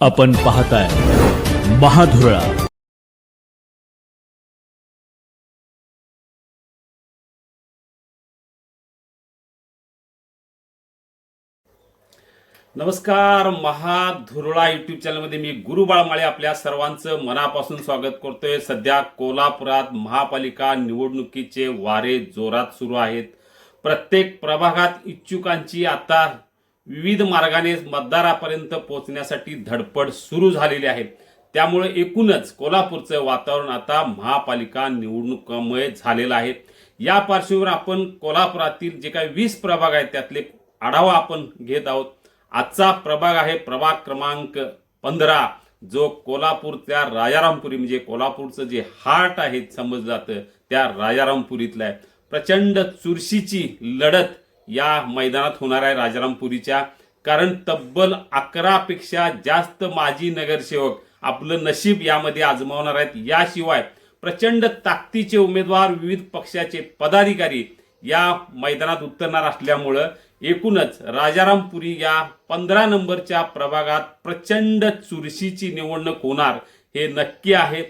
आपण पाहताय महाधुरळा. नमस्कार महाधुरळा युट्यूब चॅनलमध्ये मी गुरु बाळमाळे आपल्या सर्वांचं मनापासून स्वागत करतोय. सध्या कोल्हापुरात महापालिका निवडणुकीचे वारे जोरात सुरू आहेत. प्रत्येक प्रभागात इच्छुकांची आता विविध मार्गाने मतदारापर्यंत पोहोचण्यासाठी धडपड सुरू झालेली आहे. त्यामुळे एकूणच कोल्हापूरचं वातावरण आता महापालिका निवडणुकामुळे झालेलं आहे. या पार्श्वभूमीवर आपण कोल्हापुरातील जे काही वीस प्रभाग आहेत त्यातले आढावा आपण घेत आहोत. आजचा प्रभाग आहे प्रभाग क्रमांक पंधरा जो कोल्हापूरच्या राजारामपुरी म्हणजे कोल्हापूरचं जे हार्ट आहे समजलं जातं त्या राजारामपुरीतलं आहे. प्रचंड चुरशीची लढत या मैदानात होणार आहे राजारामपुरीच्या. कारण तब्बल अकरापेक्षा जास्त माजी नगरसेवक आपलं नशीब यामध्ये आजमावणार आहेत. याशिवाय प्रचंड ताकदीचे उमेदवार विविध पक्षाचे पदाधिकारी या मैदानात उतरणार असल्यामुळं एकूणच राजारामपुरी या पंधरा नंबरच्या प्रभागात प्रचंड चुरशीची निवडणूक होणार हे नक्की आहे.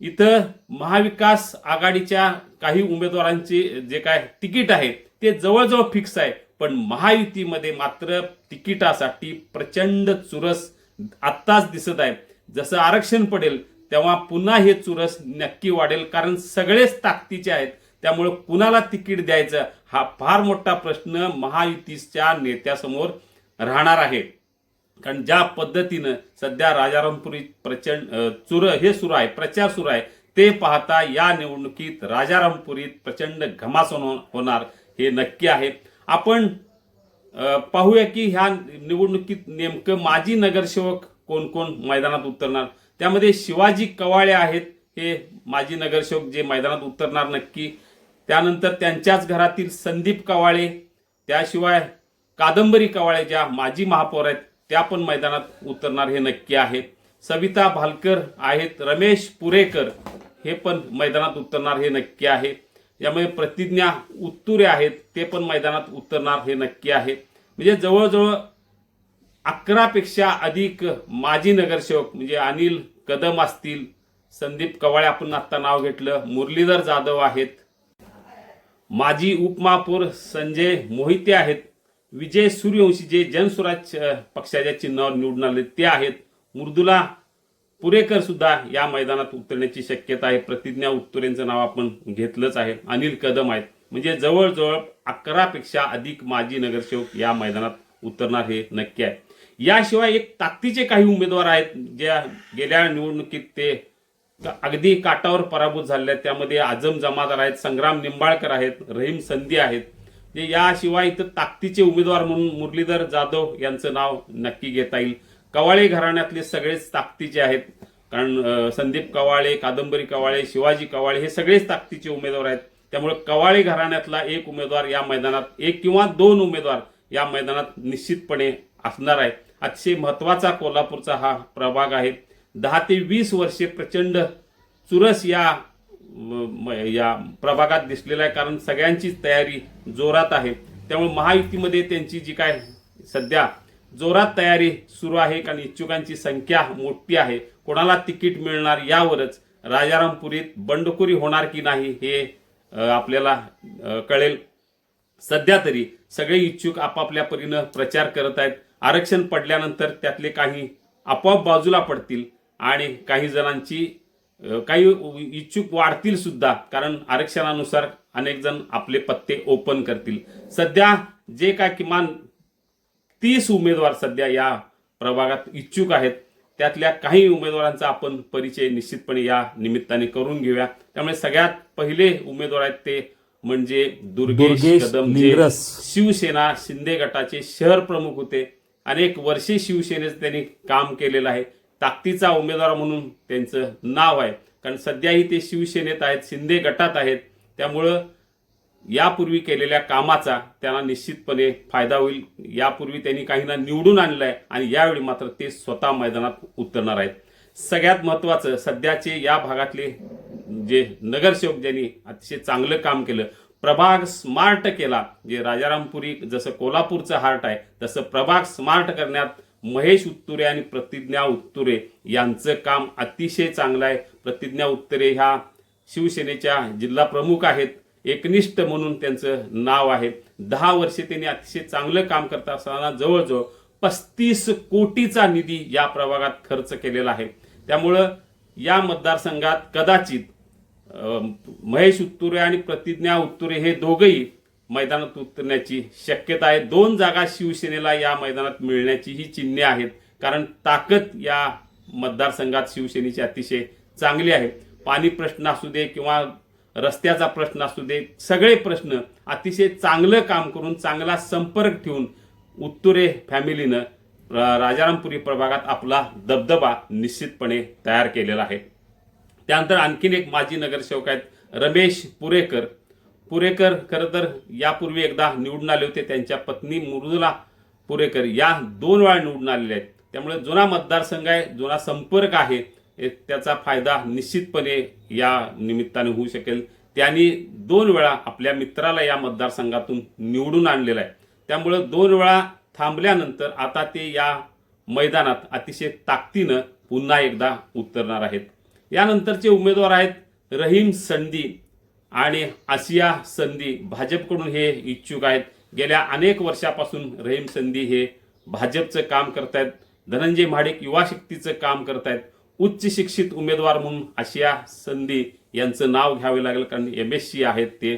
इथं महाविकास आघाडीच्या काही उमेदवारांचे जे काय तिकीट आहेत ते जवळजवळ फिक्स आहे. पण महायुतीमध्ये मात्र तिकिटासाठी प्रचंड चुरस आत्ताच दिसत आहे. जसं आरक्षण पडेल तेव्हा पुन्हा हे चुरस नक्की वाढेल कारण सगळेच ताकदीचे आहेत. त्यामुळे कुणाला तिकीट द्यायचं हा फार मोठा प्रश्न महायुतीच्या नेत्यासमोर राहणार आहे. कारण ज्या पद्धतीनं सध्या राजारामपुरी प्रचंड चुर हे सुरू आहे प्रचार सुरू आहे ते पाहता या निवडणुकीत राजारामपुरीत प्रचंड घमासन होणार. हे नक्की आहे आपण पाहूया की ह्या निवडणुकीत नेमकं माजी नगरसेवक कोण कोण मैदानात उतरणार? त्यामध्ये शिवाजी कवाळे आहेत हे माजी नगरसेवक जे मैदानात उतरणार नक्की. त्यानंतर त्यांच्याच घरातील संदीप कवाळे त्याशिवाय कादंबरी कवाळे ज्या माजी महापौर आहेत त्या पण मैदानात उतरणार हे नक्की आहे सविता भालकर आहेत रमेश पुरेकर हे पण मैदानात उतरणार हे नक्की आहे यामुळे प्रतिज्ञा उत्तुरे आहेत ते पण मैदानात उतरणार हे नक्की आहे. म्हणजे जवळजवळ अकरापेक्षा अधिक माजी नगरसेवक म्हणजे अनिल कदम असतील संदीप कवाळे आपण आत्ता नाव घेतलं मुरलीधर जाधव आहेत. माजी उपमहापौर संजय मोहिते आहेत. विजय सूर्यवंशी जे जनस्वराज पक्षाच्या चिन्हावर निवडून आले ते आहेत. मृदुला पुरेकर सुद्धा या मैदानात उतरण्याची शक्यता आहे. प्रतिज्ञा उत्तुरेंचं नाव आपण घेतलंच आहे. अनिल कदम आहेत. म्हणजे जवळजवळ अकरापेक्षा अधिक माजी नगरसेवक या मैदानात उतरणार हे नक्की आहे. याशिवाय एक ताकदीचे काही उमेदवार आहेत. ज्या गेल्या निवडणुकीत ते अगदी काटावर पराभूत झाले आहेत. त्यामध्ये आजम जमादार आहेत संग्राम निंबाळकर आहेत रहीम संधी आहेत. म्हणजे याशिवाय इथं ताकदीचे उमेदवार म्हणून मुरलीधर जाधव यांचं नाव नक्की घेता येईल. कवाळे घराण्यातले सगळेच ताकदीचे आहेत कारण संदीप कवाळे कादंबरी कवाळे शिवाजी कवाळे हे सगळेच ताकदीचे उमेदवार आहेत. त्यामुळे कवाळे घराण्यातला एक उमेदवार या मैदानात एक किंवा दोन उमेदवार या मैदानात निश्चितपणे असणार आहे. अतिशय महत्त्वाचा कोल्हापूरचा हा प्रभाग आहे. दहा ते वीस वर्षे प्रचंड चुरस या म- या प्रभागात दिसलेला आहे कारण सगळ्यांचीच तयारी जोरात आहे. त्यामुळे महायुतीमध्ये त्यांची जी काय सध्या जोरात तयारी सुरू आहे कारण इच्छुकांची संख्या मोठी आहे. कोणाला तिकीट मिळणार यावरच राजारामपुरीत बंडखोरी होणार की नाही हे आपल्याला कळेल. सध्या तरी सगळे इच्छुक आपापल्या परीनं प्रचार करत आहेत. आरक्षण पडल्यानंतर त्यातले काही आपोआप बाजूला पडतील आणि काही जणांची काही इच्छुक वाढतील सुद्धा कारण आरक्षणानुसार अनेक जण आपले पत्ते ओपन करतील. सध्या जे काय किमान तीस उमेदवार सध्या या प्रभागात इच्छुक आहेत. त्यातल्या काही उमेदवारांचा आपण परिचय निश्चितपणे या निमित्ताने करून घेऊया. त्यामुळे सगळ्यात पहिले उमेदवार आहेत ते म्हणजे दुर्गेश कदम जे. शिवसेना शिंदे गटाचे शहर प्रमुख होते. अनेक वर्षे शिवसेनेचं त्यांनी काम केलेलं आहे. ताकदीचा उमेदवार म्हणून त्यांचं नाव आहे. कारण सध्याही ते शिवसेनेत आहेत शिंदे गटात आहेत. त्यामुळं यापूर्वी केलेल्या कामाचा त्यांना निश्चितपणे फायदा होईल. यापूर्वी त्यांनी काहींना निवडून आणलं आहे आणि यावेळी मात्र ते स्वतः मैदानात उतरणार आहेत. सगळ्यात महत्त्वाचं सध्याचे या भागातले जे नगरसेवक ज्यांनी अतिशय चांगलं काम केलं प्रभाग स्मार्ट केला जे राजारामपुरी जसं कोल्हापूरचं हार्ट आहे तसं प्रभाग स्मार्ट करण्यात महेश उत्तुरे आणि प्रतिज्ञा उत्तुरे यांचं काम अतिशय चांगलं आहे. प्रतिज्ञा उत्तरे ह्या शिवसेनेच्या जिल्हा प्रमुख आहेत. एकनिष्ठ म्हणून त्यांचं नाव आहे. दहा वर्षे त्यांनी अतिशय चांगलं काम करत असताना जवळजवळ पस्तीस कोटीचा निधी या प्रभागात खर्च केलेला आहे. त्यामुळं या मतदारसंघात कदाचित महेश उत्तुरे आणि प्रतिज्ञा उत्तुरे हे दोघंही मैदानात उतरण्याची शक्यता आहे. दोन जागा शिवसेनेला या मैदानात मिळण्याची ही चिन्हे आहेत. कारण ताकद या मतदारसंघात शिवसेनेची अतिशय चांगली आहे. पाणी प्रश्न असू दे किंवा रस्त्याचा प्रश्न असू दे सगळे प्रश्न अतिशय चांगलं काम करून चांगला संपर्क ठेवून उत्तुरे फॅमिलीनं राजारामपुरी प्रभागात आपला दबदबा निश्चितपणे तयार केलेला आहे. त्यानंतर आणखीन एक माजी नगरसेवक आहेत रमेश पुरेकर. पुरेकर खरं तर यापूर्वी एकदा निवडून आले होते त्यांच्या पत्नी मृदुला पुरेकर या दोन वेळा निवडून आलेल्या आहेत. त्यामुळे जुना मतदारसंघ आहे जुना संपर्क आहे. त्याचा फायदा निश्चितपणे या निमित्ताने होऊ शकेल. त्यांनी दोन वेळा आपल्या मित्राला या मतदारसंघातून निवडून आणलेला आहे. त्यामुळं दोन वेळा थांबल्यानंतर आता ते या मैदानात अतिशय ताकदीनं पुन्हा एकदा उतरणार आहेत. यानंतरचे उमेदवार आहेत रहीम संधी आणि आसिया संधी. भाजपकडून हे इच्छुक आहेत. गेल्या अनेक वर्षापासून रहीम संधी हे भाजपचं काम करतायत. धनंजय महाडिक युवा शक्तीचं काम करतायत. उच्च शिक्षित उमेदवार म्हणून आशिया संधी यांचं नाव घ्यावे लागेल कारण एम एस सी आहेत ते.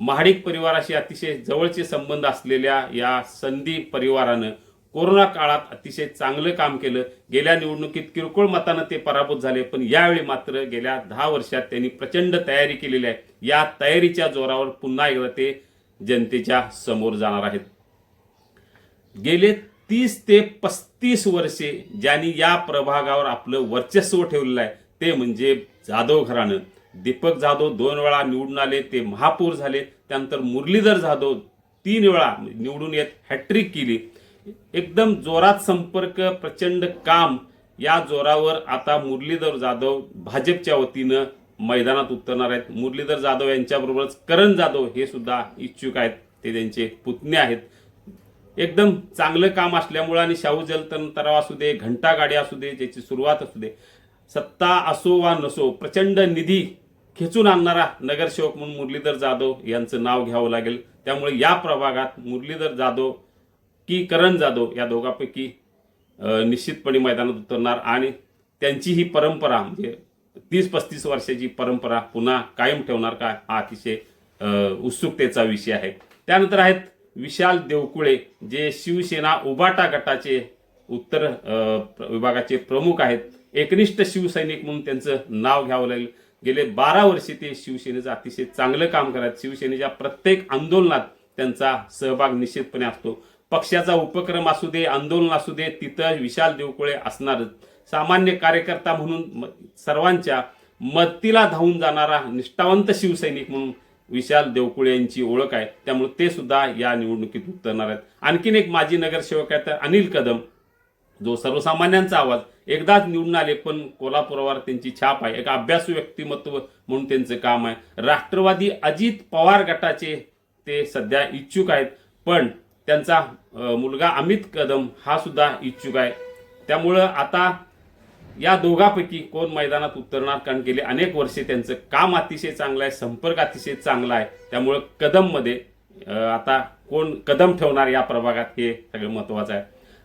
महाडिक परिवाराशी अतिशय जवळचे संबंध असलेल्या या संधी परिवारानं कोरोना काळात अतिशय चांगलं काम केलं. गेल्या निवडणुकीत किरकोळ मतानं ते पराभूत झाले पण यावेळी मात्र गेल्या दहा वर्षात त्यांनी प्रचंड तयारी केलेली आहे. या तयारीच्या जोरावर पुन्हा एकदा ते जनतेच्या समोर जाणार आहेत. गेले तीस ते पस्तीस वर्षे ज्यांनी या प्रभागावर आपलं वर्चस्व ठेवलेलं आहे ते म्हणजे जाधव घराणं. दीपक जाधव दोन वेळा निवडून आले ते महापौर झाले त्यानंतर मुरलीधर जाधव तीन वेळा निवडून येत हॅट्रिक केली. एकदम जोरात संपर्क प्रचंड काम या जोरावर आता मुरलीधर जाधव भाजपच्या वतीनं मैदानात उतरणार आहेत. मुरलीधर जाधव यांच्याबरोबरच करण जाधव हे सुद्धा इच्छुक आहेत ते त्यांचे पुतणे आहेत. एकदम चांगलं काम असल्यामुळं आणि शाहू जलतरण असू दे घंटा गाडी असू दे ज्याची सुरुवात असू दे सत्ता असो वा नसो प्रचंड निधी खेचून आणणारा नगरसेवक म्हणून मुरलीधर जाधव यांचं नाव घ्यावं लागेल. त्यामुळे या प्रभागात मुरलीधर जाधव की करण जाधव या दोघांपैकी निश्चितपणे मैदानात उतरणार आणि त्यांची ही परंपरा म्हणजे तीस पस्तीस वर्षाची परंपरा पुन्हा कायम ठेवणार का हा अतिशय उत्सुकतेचा विषय आहे. त्यानंतर आहेत विशाल देवकुळे जे शिवसेना उबाटा गटाचे उत्तर विभागाचे प्रमुख आहेत. एकनिष्ठ शिवसैनिक म्हणून त्यांचं नाव घ्यावं लागेल. गेले बारा वर्षे ते शिवसेनेचं अतिशय चांगलं काम करत शिवसेनेच्या प्रत्येक आंदोलनात त्यांचा सहभाग निश्चितपणे असतो. पक्षाचा उपक्रम असू दे आंदोलन असू दे तिथं विशाल देवकुळे असणारच. सामान्य कार्यकर्ता म्हणून सर्वांच्या मदतीला धावून जाणारा निष्ठावंत शिवसैनिक म्हणून विशाल देवकुळे यांची ओळख आहे. त्यामुळे ते सुद्धा या निवडणुकीत उतरणार आहेत. आणखीन एक माजी नगरसेवक आहे तर अनिल कदम जो सर्वसामान्यांचा आवाज. एकदाच निवडून आले पण कोल्हापुरावर त्यांची छाप आहे. एक अभ्यासू व्यक्तिमत्व म्हणून त्यांचं काम आहे. राष्ट्रवादी अजित पवार गटाचे ते सध्या इच्छुक आहेत. पण त्यांचा मुलगा अमित कदम हा सुद्धा इच्छुक आहे. त्यामुळं आता या दोघांपैकी कोण मैदानात उतरणार? कारण गेले अनेक वर्षे त्यांचं काम अतिशय चांगलं आहे संपर्क अतिशय चांगला आहे. त्यामुळं कदममध्ये आता कोण कदम ठेवणार या प्रभागात हे सगळं महत्वाचं आहे.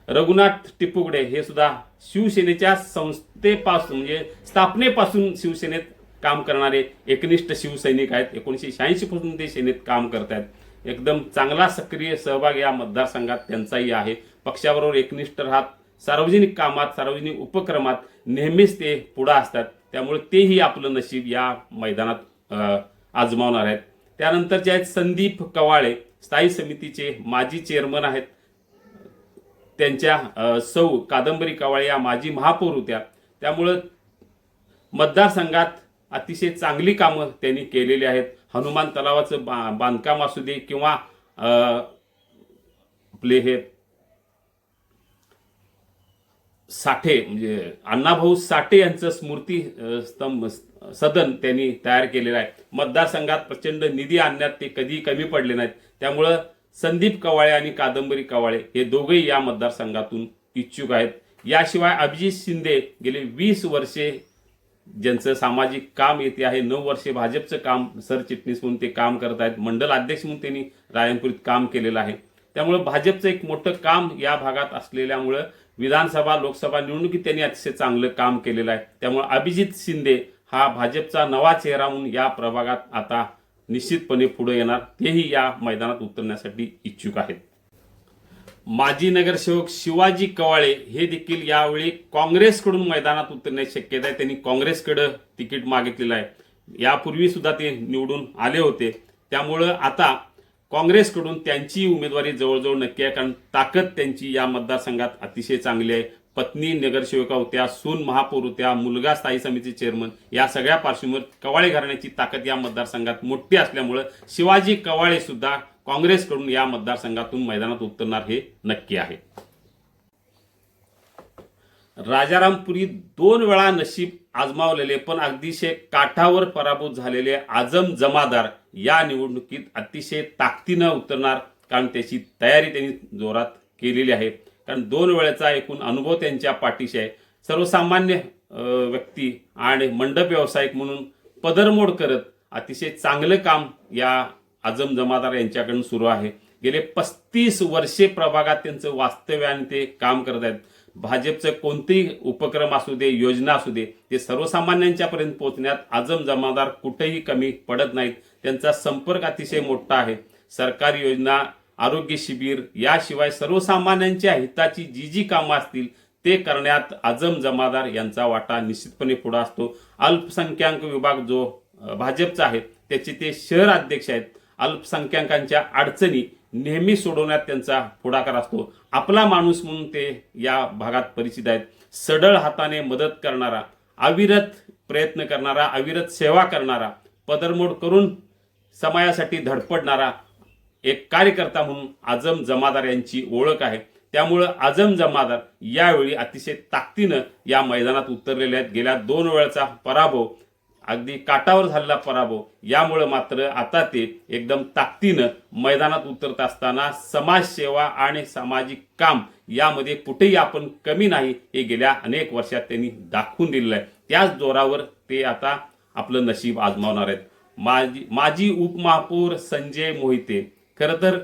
रघुनाथ टिपुगडे हे सुद्धा शिवसेनेच्या संस्थेपासून म्हणजे स्थापनेपासून शिवसेनेत काम करणारे एकनिष्ठ शिवसैनिक आहेत. एकोणीसशे शहाऐंशी पासून ते सेनेत काम करत आहेत एकदम चांगला सक्रिय सहभाग या मतदारसंघात त्यांचाही आहे. पक्षाबरोबर एकनिष्ठ राहत सार्वजनिक कामात सार्वजनिक उपक्रमात नेहमीच ते पुढं असतात. त्यामुळे तेही आपलं नशीब या मैदानात आजमावणार आहेत. त्यानंतरचे आहेत संदीप कवाळे स्थायी समितीचे माजी चेअरमन आहेत. त्यांच्या सौ कादंबरी कवाळे या माजी महापौर होत्या. त्यामुळं मतदारसंघात अतिशय चांगली कामं त्यांनी केलेली आहेत. हनुमान तलावाचं बा बांधकाम असू दे किंवा आपले हे साठे म्हणजे अण्णाभाऊ साठे यांचं स्मृती स्तंभ सदन त्यांनी तयार केलेलं आहे. मतदारसंघात प्रचंड निधी आणण्यात ते कधीही कमी पडले नाहीत. त्यामुळं संदीप कवाळे आणि कादंबरी कवाळे हे दोघेही या मतदारसंघातून इच्छुक आहेत. याशिवाय अभिजित शिंदे गेले वीस वर्षे ज्यांचं सामाजिक काम येते आहे. नऊ वर्षे भाजपचं काम सरचिटणीस म्हणून ते काम करत आहेत. मंडल अध्यक्ष म्हणून त्यांनी रायनपुरीत काम केलेलं आहे. त्यामुळं भाजपचं एक मोठं काम या भागात असलेल्यामुळं विधानसभा लोकसभा निवडणुकीत त्यांनी अतिशय चांगलं काम केलेलं आहे. त्यामुळे अभिजित शिंदे हा भाजपचा नवा चेहरा म्हणून या प्रभागात आता निश्चितपणे पुढे येणार. तेही या मैदानात उतरण्यासाठी इच्छुक आहेत. माजी नगरसेवक शिवाजी कवाळे हे देखील यावेळी काँग्रेसकडून मैदानात उतरण्याची शक्यता आहे. त्यांनी काँग्रेसकडं तिकीट मागितलेलं आहे. यापूर्वी सुद्धा ते निवडून आले होते. त्यामुळं आता काँग्रेसकडून त्यांची उमेदवारी जवळजवळ नक्की आहे कारण ताकद त्यांची या मतदारसंघात अतिशय चांगली आहे. पत्नी नगरसेविका होत्या सून महापौर होत्या मुलगा स्थायी समिती चेअरमन या सगळ्या पार्श्वभूमीवर कवाळे घराण्याची ताकद या मतदारसंघात मोठी असल्यामुळं शिवाजी कवाळे सुद्धा काँग्रेसकडून या मतदारसंघातून मैदानात उतरणार हे नक्की आहे. राजारामपुरी दोन वेळा नशीब आजमावलेले पण अगदीशय काठावर पराभूत झालेले आजम जमादार या निवडणुकीत अतिशय ताकदीनं उतरणार कारण त्याची तयारी त्यांनी जोरात केलेली आहे. कारण दोन वेळेचा एकूण अनुभव त्यांच्या पाठीशी आहे. सर्वसामान्य व्यक्ती आणि मंडप व्यावसायिक म्हणून पदरमोड करत अतिशय चांगलं काम या आजम जमादार यांच्याकडून सुरू आहे. गेले पस्तीस वर्षे प्रभागात त्यांचं वास्तव्य आणि ते काम करत आहेत. भाजपचं कोणतेही उपक्रम असू दे योजना असू दे ते सर्वसामान्यांच्यापर्यंत पोहोचण्यात आजम जमादार कुठेही कमी पडत नाहीत. त्यांचा संपर्क अतिशय मोठा आहे. सरकारी योजना आरोग्य शिबिर याशिवाय सर्वसामान्यांच्या हिताची जी जी कामं असतील ते करण्यात आजम जमादार यांचा वाटा निश्चितपणे पुढे असतो. अल्पसंख्याक विभाग जो भाजपचा आहे त्याचे ते शहर अध्यक्ष आहेत. अल्पसंख्याकांच्या अडचणी नेहमी सोडवण्यात त्यांचा पुढाकार असतो. आपला माणूस म्हणून ते या भागात परिचित आहेत. सडळ हाताने मदत करणारा अविरत प्रयत्न करणारा अविरत सेवा करणारा पदरमोड करून समाजासाठी धडपडणारा एक कार्यकर्ता म्हणून आजम जमादार यांची ओळख आहे. त्यामुळं आजम जमादार यावेळी अतिशय ताकदीनं या मैदानात उतरलेले आहेत. गेल्या दोन वेळचा पराभव अगदी काटावर झालेला पराभव. यामुळे मात्र आता ते एकदम ताकदीनं मैदानात उतरत असताना समाजसेवा आणि सामाजिक काम यामध्ये कुठेही आपण कमी नाही. हे गेल्या अनेक वर्षात त्यांनी दाखवून दिलेलं आहे. त्याच जोरावर ते आता आपलं नशीब आजमावणार आहेत. माजी माजी उपमहापौर संजय मोहिते. खरं तर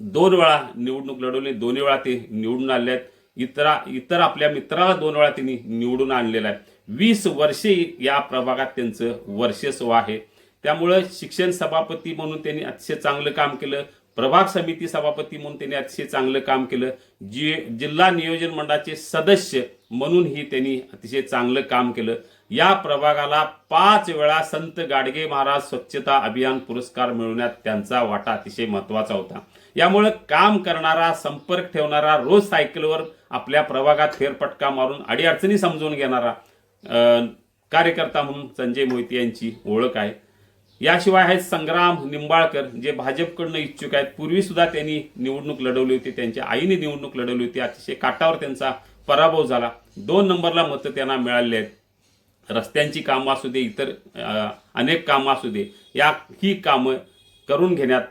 दोन वेळा निवडणूक लढवली दोन्ही वेळा ते निवडून आले आहेत. इतरा इतर आपल्या मित्राला दोन वेळा त्यांनी निवडून आणलेला आहे. वीस वर्षे या प्रभागात त्यांचं वर्चस्व आहे. त्यामुळं शिक्षण सभापती म्हणून त्यांनी अतिशय चांगलं काम केलं. प्रभाग समिती सभापती म्हणून त्यांनी अतिशय चांगलं काम केलं. जी जिल्हा नियोजन मंडळाचे सदस्य म्हणूनही त्यांनी अतिशय चांगलं काम केलं. या प्रभागाला पाच वेळा संत गाडगे महाराज स्वच्छता अभियान पुरस्कार मिळवण्यात त्यांचा वाटा अतिशय महत्त्वाचा होता. यामुळे काम करणारा संपर्क ठेवणारा रोज सायकलवर आपल्या प्रभागात फेरपटका मारून अडीअडचणी समजून घेणारा कार्यकर्ता म्हणून संजय मोहिते यांची ओळख आहे. याशिवाय आहेत संग्राम निंबाळकर जे भाजपकडनं इच्छुक आहेत. पूर्वीसुद्धा त्यांनी निवडणूक लढवली होती. त्यांच्या आईने निवडणूक लढवली होती. अतिशय काटावर त्यांचा पराभव झाला. दोन नंबरला मतं त्यांना मिळाली आहेत. रस्त्यांची कामं असू दे इतर अनेक कामं असू दे या ही कामं करून घेण्यात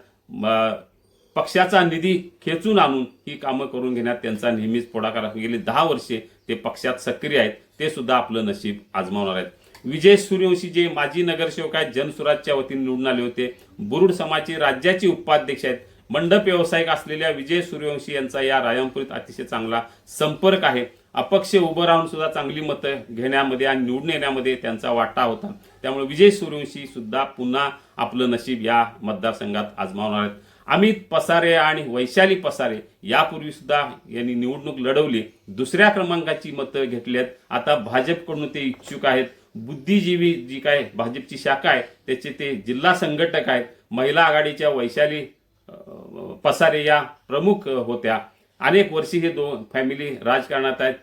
पक्षाचा निधी खेचून आणून ही कामं करून घेण्यात त्यांचा नेहमीच पुढाकार गेली दहा वर्षे ते पक्षात सक्रिय आहेत ते सुद्धा आपलं नशीब आजमावणार आहेत. विजय सूर्यवंशी जे माजी नगरसेवक आहेत जनसुराजच्या वतीने निवडून आले होते. बुरुड समाजचे राज्याचे उपाध्यक्ष आहेत. मंडप व्यावसायिक असलेल्या विजय सूर्यवंशी यांचा या रायमपुरीत अतिशय चांगला संपर्क आहे. अपक्ष उभं राहून सुद्धा चांगली मतं घेण्यामध्ये आणि निवडून येण्यामध्ये त्यांचा वाटा होता. त्यामुळे विजय सूर्यवंशी सुद्धा पुन्हा आपलं नशीब या मतदारसंघात आजमावणार आहेत. अमित पसारे आणि वैशाली पसारे यापूर्वी सुद्धा यांनी निवडणूक लढवली. दुसऱ्या क्रमांकाची मतं घेतली आहेत आता भाजपकडून ते इच्छुक आहेत. बुद्धिजीवी जी काय भाजपची शाखा आहे त्याचे ते जिल्हा संघटक आहेत. महिला आघाडीच्या वैशाली पसारे या प्रमुख होत्या. अनेक वर्षी हे दोन फॅमिली राजकारणात आहेत.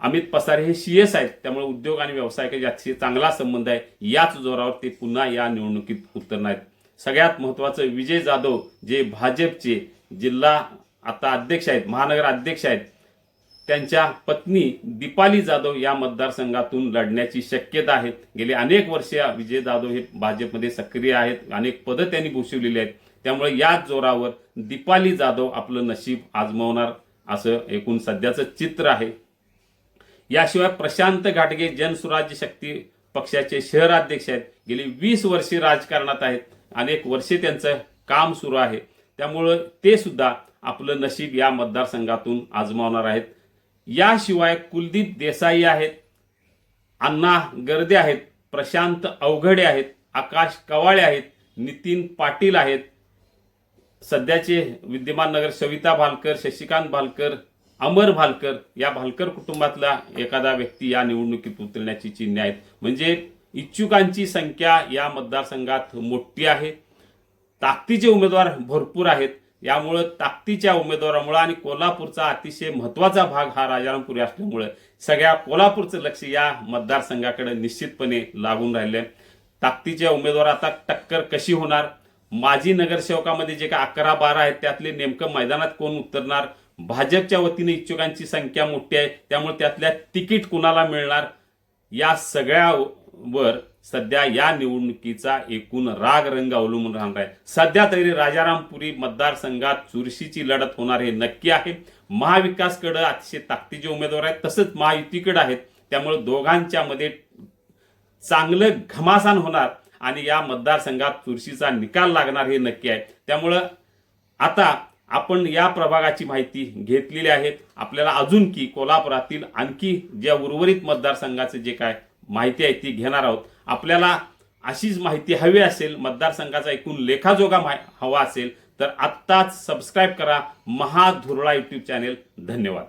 अमित पसारे हे सी एस आहेत. त्यामुळे उद्योग आणि व्यवसायाशी चांगला संबंध आहे. याच जोरावर ते पुन्हा या निवडणुकीत उतरणार आहेत. सगळ्यात महत्वाचं विजय जाधव जे भाजपचे जिल्हा आता अध्यक्ष आहेत महानगर अध्यक्ष आहेत त्यांच्या पत्नी दीपाली जाधव या मतदारसंघातून लढण्याची शक्यता आहे. गेली अनेक वर्षे विजय जाधव हे भाजपमध्ये सक्रिय आहेत अनेक पदं त्यांनी भूषवलेली आहेत. त्यामुळे याच जोरावर दीपाली जाधव आपलं नशीब आजमावणार असं एकूण सध्याचं चित्र आहे. याशिवाय प्रशांत घाटगे जनसुराज्य शक्ती पक्षाचे शहराध्यक्ष आहेत. गेली वीस वर्षे राजकारणात आहेत. अनेक वर्षे त्यांचं काम सुरू आहे. त्यामुळं ते सुद्धा आपलं नशीब या मतदारसंघातून आजमावणार आहेत. याशिवाय कुलदीप देसाई आहेत अण्णा गर्दे आहेत प्रशांत अवघडे आहेत आकाश कवाळे आहेत नितीन पाटील आहेत. सध्याचे विद्यमान नगर सविता भालकर शशिकांत भालकर अमर भालकर या भालकर कुटुंबातला एखादा व्यक्ती या निवडणुकीत उतरण्याची चिन्हे आहेत. म्हणजे इच्छुकांची संख्या या मतदारसंघात मोठी आहे. ताकदीचे उमेदवार भरपूर आहेत. यामुळं ताकदीच्या उमेदवारामुळं आणि कोल्हापूरचा अतिशय महत्त्वाचा भाग हा राजारामपुरी असल्यामुळे सगळ्या कोल्हापूरचं लक्ष या मतदारसंघाकडे निश्चितपणे लागून राहिले ताकदीच्या उमेदवार आता टक्कर कशी होणार? माजी नगरसेवकामध्ये जे काय अकरा बारा आहेत त्यातले नेमकं मैदानात कोण उतरणार? भाजपच्या वतीने इच्छुकांची संख्या मोठी आहे त्यामुळे त्यातल्या तिकीट कुणाला मिळणार? या सगळ्या वर सध्या या निवडणुकीचा एकूण राग रंग अवलंबून राहणार आहे. सध्या तरी राजारामपुरी मतदारसंघात चुरशीची लढत होणार हे नक्की आहे. महाविकासकडे अतिशय ताकदीचे उमेदवार आहेत. तसंच महायुतीकडे आहेत. त्यामुळे दोघांच्या मध्ये चांगलं घमासान होणार आणि या मतदारसंघात चुरशीचा निकाल लागणार हे नक्की आहे. त्यामुळं आता आपण या प्रभागाची माहिती घेतलेली आहे. आपल्याला अजून की कोल्हापुरातील आणखी ज्या उर्वरित मतदारसंघाचे जे काय माहिती आहे ती घेणार आहोत. आपल्याला अशीच माहिती हवी असेल मतदारसंघाचा एकूण लेखाजोगा माहि- हवा असेल तर आत्ताच सबस्क्राईब करा महाधुरळा यूट्यूब चॅनेल धन्यवाद.